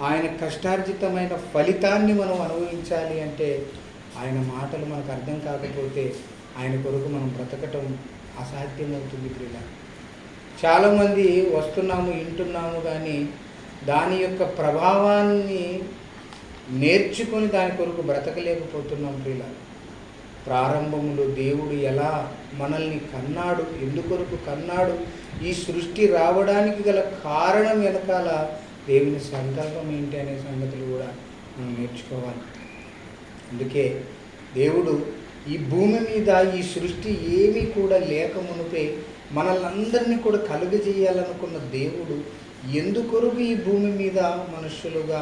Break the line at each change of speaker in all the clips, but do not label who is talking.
ఆయన కష్టార్జితమైన ఫలితాన్ని మనం అనుభవించాలి అంటే ఆయన మాటలు మనకు అర్థం కాకపోతే ఆయన కొరకు మనం బ్రతకటం అసాధ్యమవుతుంది క్రీడ చాలామంది వస్తున్నాము వింటున్నాము కానీ దాని యొక్క ప్రభావాన్ని నేర్చుకొని దాని కొరకు బ్రతకలేకపోతున్నాం ప్రియుల ప్రారంభంలో దేవుడు ఎలా మనల్ని కన్నాడు ఎందుకొరకు కన్నాడు ఈ సృష్టి రావడానికి గల కారణం వెనకాల దేవుని సంకల్పం ఏంటి అనే సంగతులు కూడా మనం నేర్చుకోవాలి. అందుకే దేవుడు ఈ భూమి మీద ఈ సృష్టి ఏమీ కూడా లేక మునిపే కూడా కలుగజేయాలనుకున్న దేవుడు ఎందుకొరకు ఈ భూమి మీద మనుషులుగా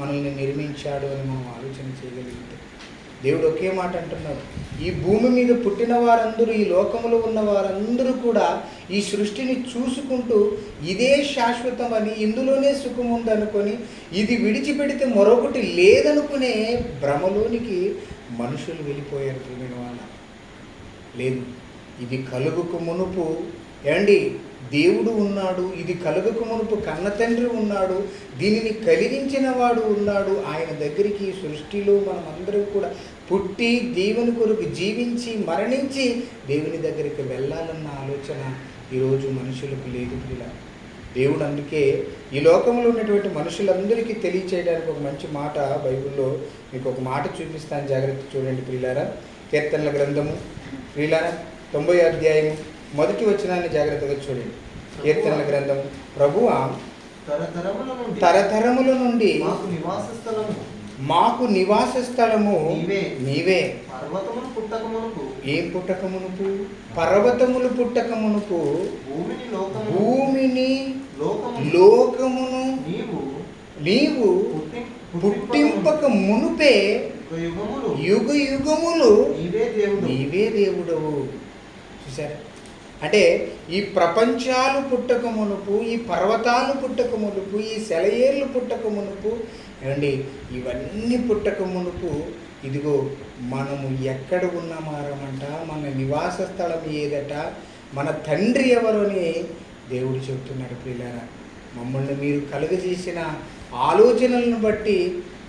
మనల్ని నిర్మించాడు అని మనం ఆలోచన చేయగలిగితే? దేవుడు ఒకే మాట అంటున్నాడు. ఈ భూమి మీద పుట్టిన వారందరూ ఈ లోకంలో ఉన్న వారందరూ కూడా ఈ సృష్టిని చూసుకుంటూ ఇదే శాశ్వతం అని ఇందులోనే సుఖం ఉందనుకొని ఇది విడిచిపెడితే మరొకటి లేదనుకునే భ్రమలోనికి మనుషులు వెళ్ళిపోయారు ప్రియమైన వాళ్ళ. లేదు ఇది కలుగుకు మునుపు ఏమండి దేవుడు ఉన్నాడు ఇది కలుగకు మునుపు కన్న తండ్రి ఉన్నాడు దీనిని కలిగించిన వాడు ఉన్నాడు ఆయన దగ్గరికి సృష్టిలో మనమందరం కూడా పుట్టి దేవుని కొరకు జీవించి మరణించి దేవుని దగ్గరికి వెళ్ళాలన్న ఆలోచన ఈరోజు మనుషులకు లేదు పిల్ల దేవుడు అందుకే ఈ లోకంలో ఉన్నటువంటి మనుషులందరికీ తెలియచేయడానికి ఒక మంచి మాట బైబిల్లో మీకు ఒక మాట చూపిస్తాను. జాగ్రత్త చూడండి ప్రియులారా. కీర్తనల గ్రంథము ప్రియులారా తొంభై అధ్యాయము మొదటి వచనాన్ని జాగ్రత్తగా చూడండి. కీర్తనల గ్రంథం. ప్రభువా
తరతరముల నుండి
తరతరముల నుండి
మాకు నివాస స్థలము.
మాకు నివాస స్థలము.
నీవే. పుట్టకమునకు
ఏం పుట్టక మునుపు పర్వతములు పుట్టక మునుపు
భూమిని లోకము
భూమిని
లోకము
లోకమును.
నీవు
నీవు
పుట్టి
పుట్టింపక మునుపే యుగ యుగములు.
నీవే
దేవుడవు. చూసారా అంటే ఈ ప్రపంచాలు పుట్టక మునుపు ఈ పర్వతాలు పుట్టక మునుపు ఈ సెలయేర్లు పుట్టక మునుపు ఏమండి ఇవన్నీ పుట్టక మునుపు ఇదిగో మనము ఎక్కడ ఉన్నామారమంట మన నివాస స్థలం ఏదట మన తండ్రి ఎవరు అని దేవుడు చెప్తున్నాడు పిల్లరా మమ్మల్ని మీరు కలుగజేసిన ఆలోచనలను బట్టి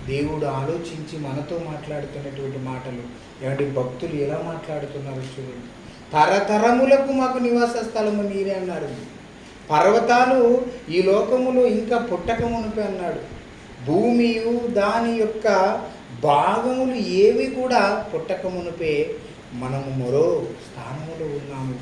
దేవుడు ఆలోచించి మనతో మాట్లాడుతున్నటువంటి మాటలు. ఏమంటే భక్తులు ఎలా మాట్లాడుతున్నారు చూడండి. తరతరములకు మాకు నివాస స్థలము మీరే అన్నాడు. పర్వతాలు ఈ లోకములో ఇంకా పుట్టక మునిపే అన్నాడు. భూమియు దాని యొక్క భాగములు ఏవి కూడా పుట్టక మునిపే మనము మరో స్థానములో ఉన్నాము.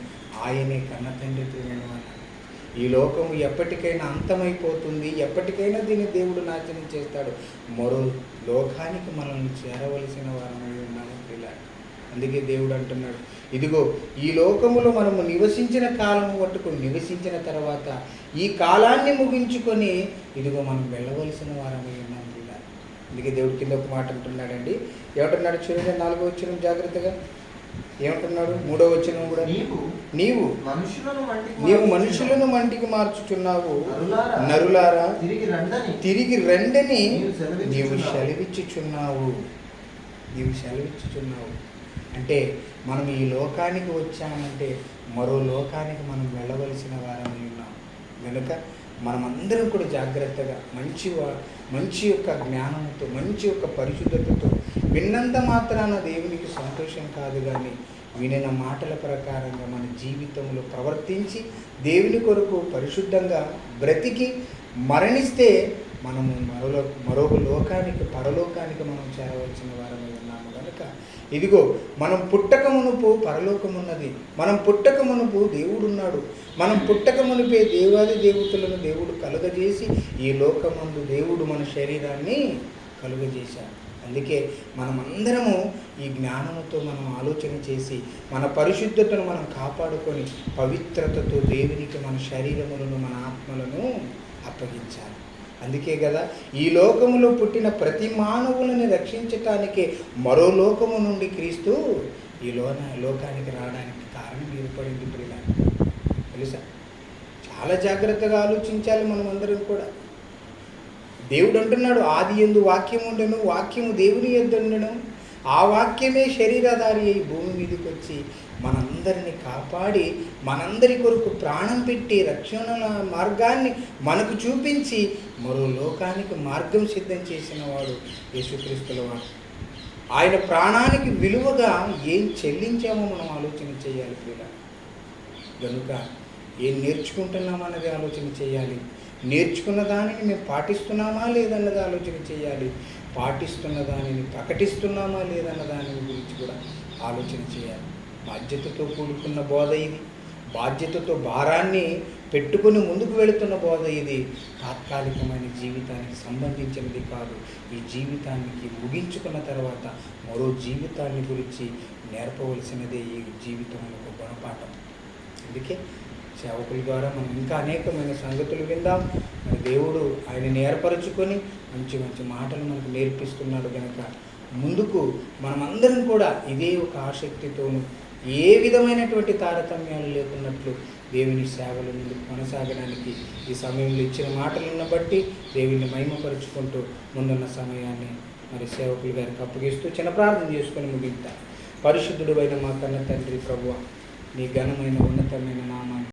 ఆయనే కన్న తండ్రి ప్రియమైన ఈ లోకము ఎప్పటికైనా అంతమైపోతుంది. ఎప్పటికైనా దీన్ని దేవుడు నాశనం చేస్తాడు. మరో లోకానికి మనల్ని చేరవలసిన వారమై ఉన్నాము ఇలాంటి అందుకే దేవుడు అంటున్నాడు. ఇదిగో ఈ లోకములో మనము నివసించిన కాలము పట్టుకు నివసించిన తర్వాత ఈ కాలాన్ని ముగించుకొని ఇదిగో మనం వెళ్ళవలసిన వారమై ఉన్నాం అందుకే దేవుడి కింద ఒక మాట అంటున్నాడండి. ఏమంటున్నాడు చూడండి నాలుగో వచ్చిన జాగ్రత్తగా. ఏమంటున్నాడు? మూడో వచ్చిన కూడా.
నీవు
నీవు
మనుషులను మంటికి
నీవు. మనుషులను మంటికి మార్చుచున్నావు.
నరులారా, తిరిగి రండని. నీవు సెలవిచ్చుచున్నావు.
నీవు సెలవిచ్చుచున్నావు. అంటే మనం ఈ లోకానికి వచ్చామంటే మరో లోకానికి మనం వెళ్ళవలసిన వారమై ఉన్నాం. కనుక మనమందరం కూడా జాగ్రత్తగా మంచి వా- మంచి యొక్క జ్ఞానంతో మంచి యొక్క పరిశుద్ధతతో విన్నంత మాత్రాన దేవునికి సంతోషం కాదు కానీ వినిన మాటల ప్రకారంగా మన జీవితంలో ప్రవర్తించి దేవుని కొరకు పరిశుద్ధంగా బ్రతికి మరణిస్తే మనము మరో మరొక లోకానికి పరలోకానికి మనం చేరవలసిన వారమై ఉన్నాము కనుక ఇదిగో మనం పుట్టకమునుపు పరలోకమున్నది. పరలోకం ఉన్నది మనం పుట్టక మునుపు మనం పుట్టకమునిపే దేవాది దేవతలను దేవుడు కలుగజేసి ఈ లోకమందు దేవుడు మన శరీరాన్ని కలుగజేశాడు. అందుకే మనమందరము ఈ జ్ఞానముతో మనం ఆలోచన చేసి మన పరిశుద్ధతను మనం కాపాడుకొని పవిత్రతతో దేవునికి మన శరీరములను మన ఆత్మలను అప్పగించాలి. అందుకే కదా ఈ లోకములో పుట్టిన ప్రతి మానవులని రక్షించటానికే మరో లోకము నుండి క్రీస్తు ఈ లోన లోకానికి రావడానికి కారణం ఏర్పడింది ప్రియుల తెలుసా? చాలా జాగ్రత్తగా ఆలోచించాలి మనం అందరం కూడా. దేవుడు అంటున్నాడు ఆది ఎందు వాక్యం ఉండను వాక్యము దేవుని ఎద్దు ఉండను. ఆ వాక్యమే శరీరధారి అయి భూమి మీదకి వచ్చి మనందరిని కాపాడి మనందరి కొరకు ప్రాణం పెట్టి రక్షణ మార్గాన్ని మనకు చూపించి మరో లోకానికి మార్గం సిద్ధం చేసిన వాడు యేసుక్రీస్తుల వాడు. ఆయన ప్రాణానికి విలువగా ఏం చెల్లించామో మనం ఆలోచన చేయాలి ప్రియుల కనుక ఏం నేర్చుకుంటున్నామా అన్నది ఆలోచన చేయాలి. నేర్చుకున్న దానిని మేము పాటిస్తున్నామా లేదన్నది ఆలోచన చేయాలి. పాటిస్తున్న దానిని ప్రకటిస్తున్నామా లేదన్న దాని గురించి కూడా ఆలోచన చేయాలి. బాధ్యతతో కూడుకున్న బోధ ఇది. బాధ్యతతో భారాన్ని పెట్టుకుని ముందుకు వెళుతున్న బోధ ఇది. తాత్కాలికమైన జీవితానికి సంబంధించినది కాదు. ఈ జీవితానికి ముగించుకున్న తర్వాత మరో జీవితాన్ని గురించి నేర్పవలసినదే ఈ జీవితం యొక్క ఒక గుణపాఠం. అందుకే సేవకుల ద్వారా మనం ఇంకా అనేకమైన సంగతులు విందాం. మన దేవుడు ఆయనని ఏర్పరచుకొని మంచి మంచి మాటలు మనకు నేర్పిస్తున్నాడు కనుక ముందుకు మనమందరం కూడా ఇదే ఒక ఆసక్తితోనూ ఏ విధమైనటువంటి తారతమ్యాలు లేకున్నట్లు దేవుని సేవలు ముందుకు కొనసాగడానికి ఈ సమయంలో ఇచ్చిన మాటలను బట్టి దేవుని మహిమపరుచుకుంటూ ముందున్న సమయాన్ని మరి సేవకులు గారికి అప్పగిస్తూ చిన్న ప్రార్థన చేసుకొని ముగిద్దాం పరిశుద్ధుడు అయిన మా కన్న తండ్రి ప్రభువ నీ ఘనమైన ఉన్నతమైన నామాన్ని